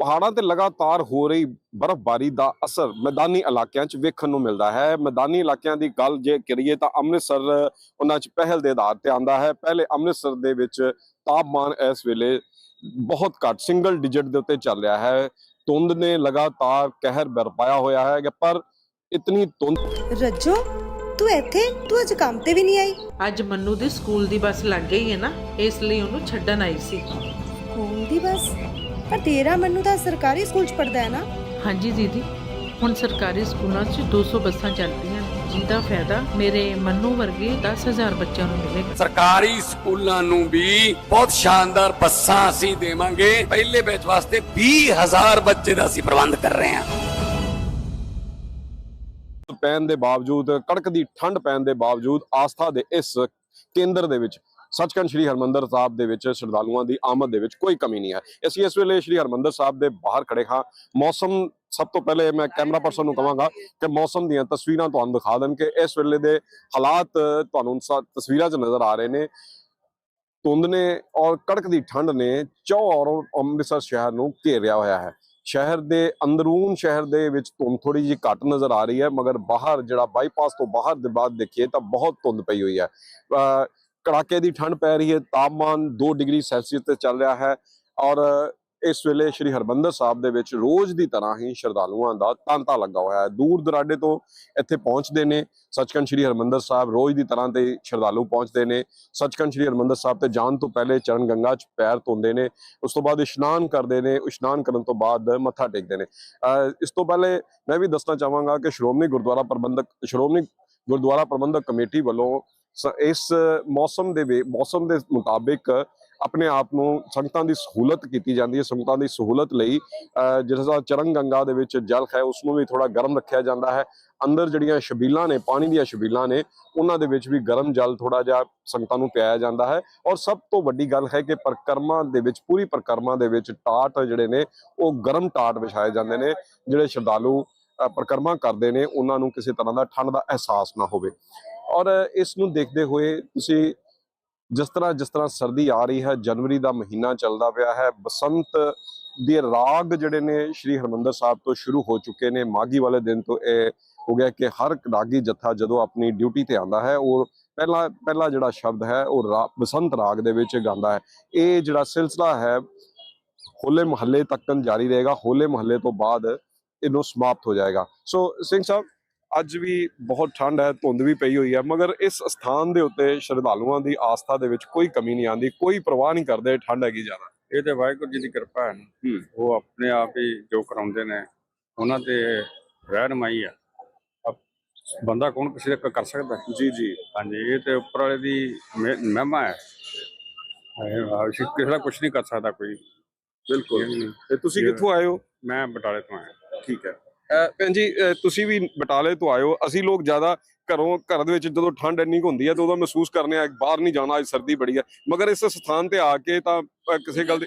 ਪਹਾੜਾਂ ਤੇ ਲਗਾਤਾਰ ਹੋ ਰਹੀ ਬਰਫ਼ਬਾਰੀ ਦਾ ਅਸਰ ਮੈਦਾਨੀ ਇਲਾਕਿਆਂ 'ਚ ਵੇਖਣ ਨੂੰ ਮਿਲਦਾ ਹੈ। ਮੈਦਾਨੀ ਇਲਾਕਿਆਂ ਦੀ ਗੱਲ ਜੇ ਕਰੀਏ ਤਾਂ ਅੰਮ੍ਰਿਤਸਰ ਉਹਨਾਂ 'ਚ ਪਹਿਲ ਦੇ ਆਧਾਰ ਤੇ ਆਂਦਾ ਹੈ। ਪਹਿਲੇ ਅੰਮ੍ਰਿਤਸਰ ਦੇ ਵਿੱਚ ਤਾਪਮਾਨ ਇਸ ਵੇਲੇ ਬਹੁਤ ਘੱਟ ਸਿੰਗਲ ਡਿਜਿਟ ਦੇ ਉੱਤੇ ਚੱਲ ਰਿਹਾ ਹੈ। ਧੁੰਦ ਨੇ ਲਗਾਤਾਰ ਕਹਿਰ ਬਰਪਾਇਆ ਹੋਇਆ ਹੈ ਪਰ ਇਤਨੀ ਧੁੰਦ ਰੱਜੋ ਤੂੰ ਇੱਥੇ? ਤੂੰ ਅੱਜ ਕੰਮ ਤੇ ਵੀ ਨਹੀਂ ਆਈ? ਅੱਜ ਮੰਨੂ ਦੀ ਸਕੂਲ ਦੀ ਬੱਸ ਲੱਗ ਗਈ ਹੈ ਨਾ ਇਸ ਲਈ ਉਹਨੂੰ ਛੱਡਣ ਆਈ ਸੀ। ਸਕੂਲ ਦੀ ਬਸ? ਪਰ ਤੇਰਾ ਮੈਨੂੰ ਤਾਂ ਸਰਕਾਰੀ ਸਕੂਲ ਚ ਪੜਦਾ ਹੈ ਨਾ। ਹਾਂਜੀ ਦੀਦੀ ਹੁਣ ਸਰਕਾਰੀ ਸਕੂਲਾਂ 'ਚ 200 ਬੱਸਾਂ ਚੱਲਦੀਆਂ ਜਿਹਦਾ ਫਾਇਦਾ ਮੇਰੇ ਮੰਨੂ ਵਰਗੇ 10000 ਬੱਚਿਆਂ ਨੂੰ ਮਿਲੇਗਾ। ਸਰਕਾਰੀ ਸਕੂਲਾਂ ਨੂੰ ਵੀ ਬਹੁਤ ਸ਼ਾਨਦਾਰ ਬੱਸਾਂ ਅਸੀਂ ਦੇਵਾਂਗੇ। ਪਹਿਲੇ ਬੈਚ ਵਾਸਤੇ 20000 ਬੱਚੇ ਦਾ ਅਸੀਂ ਪ੍ਰਬੰਧ ਕਰ ਰਹੇ ਹਾਂ। ਪੈਣ ਦੇ ਬਾਵਜੂਦ ਕੜਕਦੀ ਠੰਡ ਪੈਣ ਦੇ ਬਾਵਜੂਦ ਆਸਥਾ ਦੇ ਇਸ ਕੇਂਦਰ ਦੇ ਵਿੱਚ ਸੱਚਖੰਡ ਸ੍ਰੀ ਹਰਮੰਦਰ ਸਾਹਿਬ ਦੇ ਵਿੱਚ ਸ਼ਰਧਾਲੂਆਂ ਦੀ ਆਮਦ ਦੇ ਵਿੱਚ ਕੋਈ ਕਮੀ ਨਹੀਂ ਹੈ। ਅਸੀਂ ਇਸ ਵੇਲੇ ਸ੍ਰੀ ਹਰਮੰਦਰ ਸਾਹਿਬ ਦੇ ਬਾਹਰ ਖੜੇ ਹਾਂ। ਮੌਸਮ, ਸਭ ਤੋਂ ਪਹਿਲੇ ਮੈਂ ਕੈਮਰਾ ਪਰਸਨ ਨੂੰ ਕਹਾਂਗਾ ਕਿ ਮੌਸਮ ਦੀਆਂ ਤਸਵੀਰਾਂ ਤੁਹਾਨੂੰ ਦਿਖਾ ਦੇਣ ਕਿ ਇਸ ਵੇਲੇ ਦੇ ਹਾਲਾਤ ਤੁਹਾਨੂੰ ਤਸਵੀਰਾਂ 'ਚ ਨਜ਼ਰ ਆ ਰਹੇ ਨੇ। ਧੁੰਦ ਨੇ ਔਰ ਕੜਕਦੀ ਠੰਡ ਨੇ ਚੌ ਔਰ ਅੰਮ੍ਰਿਤਸਰ ਸ਼ਹਿਰ ਨੂੰ ਘੇਰਿਆ ਹੋਇਆ ਹੈ। ਸ਼ਹਿਰ ਦੇ ਅੰਦਰੂਨ ਸ਼ਹਿਰ ਦੇ ਵਿੱਚ ਧੁੰਦ ਥੋੜੀ ਜਿਹੀ ਘੱਟ ਨਜ਼ਰ ਆ ਰਹੀ ਹੈ, ਮਗਰ ਬਾਹਰ ਜਿਹੜਾ ਬਾਈਪਾਸ ਤੋਂ ਬਾਹਰ ਦੇ ਬਾਅਦ ਦੇਖੀਏ ਤਾਂ ਬਹੁਤ ਧੁੰਦ ਪਈ ਹੋਈ ਹੈ। ਅਹ ਕੜਾਕੇ ਦੀ ਠੰਡ ਪੈ ਰਹੀ ਹੈ, ਤਾਪਮਾਨ 2 ਡਿਗਰੀ ਸੈਲਸੀਅਸ ਤੇ ਚੱਲ ਰਿਹਾ ਹੈ ਔਰ ਇਸ ਵੇਲੇ ਸ੍ਰੀ ਹਰਮੰਦਰ ਸਾਹਿਬ ਦੇ ਵਿੱਚ ਰੋਜ਼ ਦੀ ਤਰ੍ਹਾਂ ਹੀ ਸ਼ਰਧਾਲੂਆਂ ਦਾ ਤਾਂਤਾ ਲੱਗਾ ਹੋਇਆ ਹੈ। ਦੂਰ ਦਰਾਡੇ ਤੋਂ ਇੱਥੇ ਪਹੁੰਚਦੇ ਨੇ, ਸੱਚਖੰਡ ਸ੍ਰੀ ਹਰਮੰਦਰ ਸਾਹਿਬ ਰੋਜ਼ ਦੀ ਤਰ੍ਹਾਂ ਤੇ ਸ਼ਰਧਾਲੂ ਪਹੁੰਚਦੇ ਨੇ, ਸੱਚਖੰਡ ਸ੍ਰੀ ਹਰਮੰਦਰ ਸਾਹਿਬ ਤੇ ਜਾਣ ਤੋਂ ਪਹਿਲੇ ਚਰਨ ਗੰਗਾ 'ਚ ਪੈਰ ਧੋਂਦੇ ਨੇ, ਉਸ ਤੋਂ ਬਾਅਦ ਇਸ਼ਨਾਨ ਕਰਦੇ ਨੇ, ਇਸ਼ਨਾਨ ਕਰਨ ਤੋਂ ਬਾਅਦ ਮੱਥਾ ਟੇਕਦੇ ਨੇ। ਇਸ ਤੋਂ ਪਹਿਲੇ ਮੈਂ ਵੀ ਦੱਸਣਾ ਚਾਹਾਂਗਾ ਕਿ ਸ਼੍ਰੋਮਣੀ ਗੁਰਦੁਆਰਾ ਪ੍ਰਬੰਧਕ, ਸ਼੍ਰੋਮਣੀ ਗੁਰਦੁਆਰਾ ਪ੍ਰਬੰਧਕ ਕਮੇਟੀ ਵੱਲੋਂ ਇਸ ਮੌਸਮ ਦੇ ਮੌਸਮ ਦੇ ਮੁਤਾਬਿਕ ਆਪਣੇ ਆਪ ਨੂੰ ਸੰਗਤਾਂ ਦੀ ਸਹੂਲਤ ਕੀਤੀ ਜਾਂਦੀ ਹੈ। ਸੰਗਤਾਂ ਦੀ ਸਹੂਲਤ ਲਈ ਅਹ ਜਿਸ ਚਰਨ ਗੰਗਾ ਦੇ ਵਿੱਚ ਜਲ ਹੈ, ਉਸ ਨੂੰ ਵੀ ਥੋੜਾ ਗਰਮ ਰੱਖਿਆ ਜਾਂਦਾ ਹੈ। ਅੰਦਰ ਜਿਹੜੀਆਂ ਛਬੀਲਾਂ ਨੇ, ਪਾਣੀ ਦੀਆਂ ਛਬੀਲਾਂ ਨੇ, ਉਹਨਾਂ ਦੇ ਵਿੱਚ ਵੀ ਗਰਮ ਜਲ ਥੋੜਾ ਜਿਹਾ ਸੰਗਤਾਂ ਨੂੰ ਪਿਆਇਆ ਜਾਂਦਾ ਹੈ। ਔਰ ਸਭ ਤੋਂ ਵੱਡੀ ਗੱਲ ਹੈ ਕਿ ਪਰਿਕਰਮਾ ਦੇ ਵਿੱਚ, ਪੂਰੀ ਪਰਿਕਰਮਾ ਦੇ ਵਿੱਚ ਟਾਟ ਜਿਹੜੇ ਨੇ, ਉਹ ਗਰਮ ਟਾਟ ਵਿਛਾਏ ਜਾਂਦੇ ਨੇ। ਜਿਹੜੇ ਸ਼ਰਧਾਲੂ ਅਹ ਪਰਿਕਰਮਾ ਕਰਦੇ ਨੇ, ਉਹਨਾਂ ਨੂੰ ਕਿਸੇ ਤਰ੍ਹਾਂ ਦਾ ਠੰਡ ਦਾ ਅਹਿਸਾਸ ਨਾ ਹੋਵੇ। ਔਰ ਇਸ ਨੂੰ ਦੇਖਦੇ ਹੋਏ ਤੁਸੀਂ ਜਿਸ ਤਰ੍ਹਾਂ ਜਿਸ ਤਰ੍ਹਾਂ ਸਰਦੀ ਆ ਰਹੀ ਹੈ, ਜਨਵਰੀ ਦਾ ਮਹੀਨਾ ਚੱਲਦਾ ਪਿਆ ਹੈ, ਬਸੰਤ ਦੇ ਰਾਗ ਜਿਹੜੇ ਨੇ ਸ਼੍ਰੀ ਹਰਮੰਦਰ ਸਾਹਿਬ ਤੋਂ ਸ਼ੁਰੂ ਹੋ ਚੁੱਕੇ ਨੇ। ਮਾਗੀ ਵਾਲੇ ਦਿਨ ਤੋਂ ਇਹ ਹੋ ਗਿਆ ਕਿ ਹਰ ਰਾਗੀ ਜੱਥਾ ਜਦੋਂ ਆਪਣੀ ਡਿਊਟੀ ਤੇ ਆਂਦਾ ਹੈ, ਉਹ ਪਹਿਲਾ ਪਹਿਲਾ ਜਿਹੜਾ ਸ਼ਬਦ ਹੈ, ਉਹ ਰਾ- ਬਸੰਤ ਰਾਗ ਦੇ ਵਿੱਚ ਗਾਉਂਦਾ ਹੈ। ਇਹ ਜਿਹੜਾ ਸਿਲਸਿਲਾ ਹੈ, ਹੋਲੇ ਮਹੱਲੇ ਤੱਕਨ ਜਾਰੀ ਰਹੇਗਾ। ਹੋਲੇ ਮਹੱਲੇ ਤੋਂ ਬਾਅਦ ਇਹਨੂੰ ਸਮਾਪਤ ਹੋ ਜਾਏਗਾ। ਸੋ ਸਿੰਘ ਸਾਹਿਬ ਅੱਜ ਵੀ ਬਹੁਤ ਠੰਡ ਹੈ ਧੁੰਦ ਵੀ ਪਈ ਹੋਈ ਹੈ ਮਗਰ ਇਸ ਸਥਾਨ ਦੇ ਉੱਤੇ ਸ਼ਰਧਾਲੂਆਂ ਦੀ ਆਸਥਾ ਦੇ ਵਿੱਚ ਕੋਈ ਕਮੀ ਨਹੀਂ ਆਉਂਦੀ ਕੋਈ ਪਰਵਾਹ ਨਹੀਂ ਕਰਦੇ ਠੰਡ ਹੈਗੀ ਜ਼ਿਆਦਾ। ਇਹ ਤੇ ਵਾਹਿਗੁਰੂ ਜੀ ਦੀ ਕਿਰਪਾ ਹੈ। ਉਹ ਆਪਣੇ ਆਪ ਹੀ ਜੋ ਕਰਾਉਂਦੇ ਨੇ ਉਹਨਾਂ ਤੇ ਰਹਿਨਮਾਈ ਆ। ਬੰਦਾ ਕੌਣ ਕਿਸੇ ਦਾ ਕਰ ਸਕਦਾ? ਜੀ ਜੀ। ਹਾਂਜੀ ਇਹ ਤੇ ਉੱਪਰ ਵਾਲੇ ਦੀ ਮਹਿ- ਮਹਿਮਾ ਹੈ। ਇਹ ਅਸੀਂ ਕਿਸੇ ਦਾ ਕੁਝ ਨਹੀਂ ਕਰ ਸਕਦਾ ਕੋਈ। ਬਿਲਕੁਲ। ਤੇ ਤੁਸੀਂ ਕਿੱਥੋਂ ਆਏ ਹੋ? ਮੈਂ ਬਟਾਲੇ ਤੋਂ ਆਇਆ। ਠੀਕ ਹੈ। ਭੈਣ ਜੀ ਤੁਸੀਂ ਵੀ ਬਟਾਲੇ ਤੋਂ ਹੋ। ਅਸੀਂ ਲੋਕ ਜ਼ਿਆਦਾ ਘਰੋਂ ਘਰ ਦੇ ਵਿੱਚ ਜਦੋਂ ਠੰਡ ਇੰਨੀ ਹੁੰਦੀ ਹੈ ਤਾਂ ਉਦੋਂ ਮਹਿਸੂਸ ਕਰਨੇ ਆ ਬਾਹਰ ਨਹੀਂ ਜਾਣਾ ਅੱਜ ਸਰਦੀ ਬੜੀ ਹੈ ਮਗਰ ਇਸ ਸਥਾਨ ਤੇ ਆ ਕੇ ਤਾਂ ਕਿਸੇ ਗੱਲ ਦੇ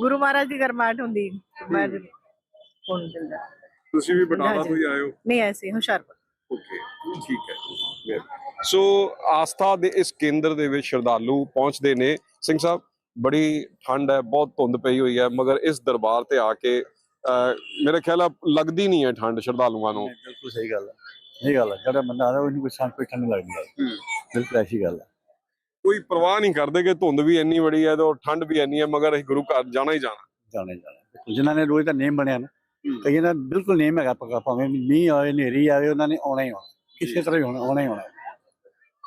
ਗੁਰੂ ਮਹਾਰਾਜ ਦੀ ਗਰਮਾਹਟ ਹੁੰਦੀ। ਮੈਂ ਕੌਣ ਦਿੰਦਾ। ਤੁਸੀਂ ਵੀ ਬਟਾਲਾ। ਤੋਂ ਹੀ ਹੋ? ਨਹੀਂ ਐਸੀ ਹੁਸ਼ਿਆਰਪੁਰ। ਓਕੇ ਠੀਕ ਹੈ। ਸੋ ਆਸਥਾ ਦੇ ਇਸ ਕੇਂਦਰ ਦੇ ਵਿੱਚ ਸ਼ਰਧਾਲੂ ਪਹੁੰਚਦੇ ਨੇ। ਸਿੰਘ ਸਾਹਿਬ ਬੜੀ ਠੰਡ ਹੈ ਬਹੁਤ ਧੁੰਦ ਪਈ ਹੋਈ ਹੈ ਮਗਰ ਇਸ ਦਰਬਾਰ ਤੇ ਆ ਕੇ ਮੇਰੇ ਖਿਆਲ ਆ ਲੱਗਦੀ ਨਹੀਂ ਹੈ ਠੰਡ ਸ਼ਰਧਾਲੂਆਂ ਨੂੰ। ਬਿਲਕੁਲ ਸਹੀ ਗੱਲ ਹੈ ਇਹ ਗੱਲ ਹੈ ਜਿਹੜਾ ਬੰਦਾ ਆਦਾ ਉਹਨੂੰ ਕੋਈ ਸ਼ਾਂਤ ਕੋਈ ਠੰਡ ਨਹੀਂ ਲੱਗਦੀ। ਹੈ। ਹੂੰ। ਬਿਲਕੁਲ ਐਸੀ ਗੱਲ ਹੈ ਕੋਈ ਪਰਵਾਹ ਨਹੀਂ ਕਰਦੇ ਕਿ ਧੁੰਦ ਵੀ ਇੰਨੀ ਬੜੀ ਹੈ ਤੇ ਠੰਡ ਵੀ ਇੰਨੀ ਹੈ ਮਗਰ ਅਸੀਂ ਗੁਰੂ ਘਰ ਜਾਣਾ ਹੀ ਜਾਣਾ। ਜਾਣੇ ਜਾਣਾ। ਜਿਨ੍ਹਾਂ ਨੇ ਰੋਜ਼ ਦਾ ਨੇਮ ਬਣਿਆ ਨਾ ਹੂੰ। ਕਈਆਂ ਦਾ ਬਿਲਕੁਲ ਨੇਮ ਹੈਗਾ ਪੱਕਾ ਭਾਵੇਂ ਮੀਂਹ ਆਵੇ ਹਨੇਰੀ ਆਵੇ ਉਹਨਾਂ ਨੇ ਆਉਣਾ ਹੀ ਆਉਣਾ। ਕਿਸੇ ਤਰ੍ਹਾਂ ਹੋਣਾ ਆਉਣਾ ਹੀ ਆਉਣਾ।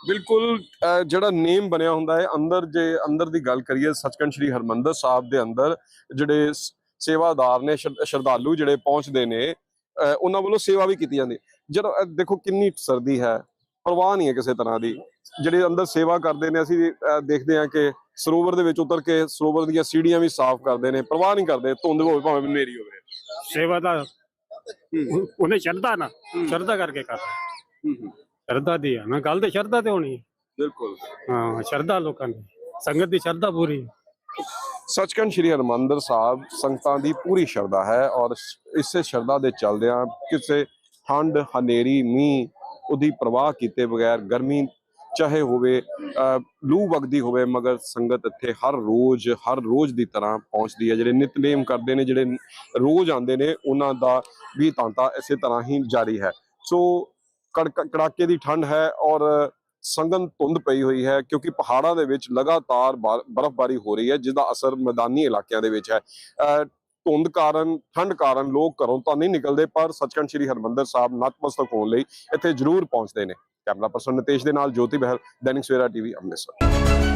ਬਿਲਕੁਲ ਜਿਹੜਾ ਨੇਮ ਬਣਿਆ ਹੁੰਦਾ ਹੈ ਅੰਦਰ ਜੇ ਅੰਦਰ ਦੀ ਗੱਲ ਕਰੀਏ ਸੱਚਖੰਡ ਸ੍ਰੀ ਹਰਮੰਦਰ ਸਾਹਿਬ ਦੇ ਅੰਦਰ ਜਿਹੜੇ ਸੇਵਾਦਾਰ ਨੇ ਸ਼ਰ- ਸ਼ਰਧਾਲੂ ਜਿਹੜੇ ਪਹੁੰਚਦੇ ਨੇ ਉਹਨਾਂ ਵੱਲੋਂ ਸੇਵਾ ਵੀ ਕੀਤੀ ਜਾਂਦੀ। ਜਦੋਂ ਦੇਖੋ ਕਿੰਨੀ ਸਰਦੀ ਹੈ ਪਰਵਾਹ ਨਹੀਂ ਹੈ ਕਿਸੇ ਤਰ੍ਹਾਂ ਦੀ। ਜਿਹੜੇ ਅੰਦਰ ਸੇਵਾ ਕਰਦੇ ਨੇ ਅਸੀਂ ਦੇਖਦੇ ਹਾਂ ਕਿ ਸਰੋਵਰ ਦੇ ਵਿੱਚ ਉਤਰ ਕੇ ਸਰੋਵਰ ਦੀਆਂ ਸੀੜੀਆਂ ਵੀ ਸਾਫ਼ ਕਰਦੇ ਨੇ ਪਰਵਾਹ ਨਹੀਂ ਕਰਦੇ ਧੁੰਦ ਹੋਵੇ ਭਾਵੇਂ ਹਨੇਰੀ ਹੋਵੇ। ਸੇਵਾ ਦਾ ਉਹਨੇ ਸ਼ਰਧਾ ਨਾ ਸ਼ਰਧਾ ਕਰਕੇ ਕਰ ਸ਼ਰਧਾ ਦੀ ਆ ਨਾ ਗੱਲ ਤੇ ਸ਼ਰਧਾ ਤੇ ਹੋਣੀ ਹੈ। ਬਿਲਕੁਲ। ਹਾਂ ਸ਼ਰਧਾ ਲੋਕਾਂ ਦੀ ਸੰਗਤ ਦੀ ਸ਼ਰਧਾ ਪੂਰੀ। ਸੱਚਖੰਡ ਸ੍ਰੀ ਹਰਮੰਦਰ ਸਾਹਿਬ ਸੰਗਤਾਂ ਦੀ ਪੂਰੀ ਸ਼ਰਧਾ ਹੈ ਔਰ ਇਸੇ ਸ਼ਰਧਾ ਦੇ ਚੱਲਦਿਆਂ ਕਿਸੇ ਠੰਡ, ਹਨੇਰੀ, ਮੀਂਹ ਉਹਦੀ ਪ੍ਰਵਾਹ ਕੀਤੇ ਬਗੈਰ ਗਰਮੀ ਚਾਹੇ ਹੋਵੇ ਲੂ ਵਗਦੀ ਹੋਵੇ, ਮਗਰ ਸੰਗਤ ਇੱਥੇ ਹਰ ਰੋਜ਼ ਹਰ ਰੋਜ਼ ਦੀ ਤਰ੍ਹਾਂ ਪਹੁੰਚਦੀ ਹੈ। ਜਿਹੜੇ ਨਿਤਨੇਮ ਕਰਦੇ ਨੇ, ਜਿਹੜੇ ਰੋਜ਼ ਆਉਂਦੇ ਨੇ, ਉਹਨਾਂ ਦਾ ਵੀ ਤਾਂਤਾ ਇਸੇ ਤਰ੍ਹਾਂ ਹੀ ਜਾਰੀ ਹੈ। ਸੋ ਕੜਕ, ਕੜਾਕੇ ਦੀ ਠੰਡ ਹੈ ਔਰ ਸੰਗਨ ਧੁੰਦ ਪਈ ਹੋਈ ਹੈ ਕਿਉਂਕਿ ਪਹਾੜਾਂ ਦੇ ਵਿੱਚ ਲਗਾਤਾਰ ਬਾ- ਬਰਫ਼ਬਾਰੀ ਹੋ ਰਹੀ ਹੈ ਜਿਸ ਦਾ ਅਸਰ ਮੈਦਾਨੀ ਇਲਾਕਿਆਂ ਦੇ ਵਿੱਚ ਹੈ। ਅਹ ਧੁੰਦ ਕਾਰਨ, ਠੰਡ ਕਾਰਨ ਲੋਕ ਘਰੋਂ ਤਾਂ ਨਹੀਂ ਨਿਕਲਦੇ, ਪਰ ਸੱਚਖੰਡ ਸ੍ਰੀ ਹਰਮੰਦਰ ਸਾਹਿਬ ਨਤਮਸਤਕ ਹੋਣ ਲਈ ਇੱਥੇ ਜ਼ਰੂਰ ਪਹੁੰਚਦੇ ਨੇ। ਕੈਮਰਾ ਪਰਸਨ ਨਿਤੇਸ਼ ਦੇ ਨਾਲ ਜੋਤੀ ਬਹਿਲ, ਦੈਨਿਕ ਸਵੇਰਾ ਟੀਵੀ ਅੰਮ੍ਰਿਤਸਰ।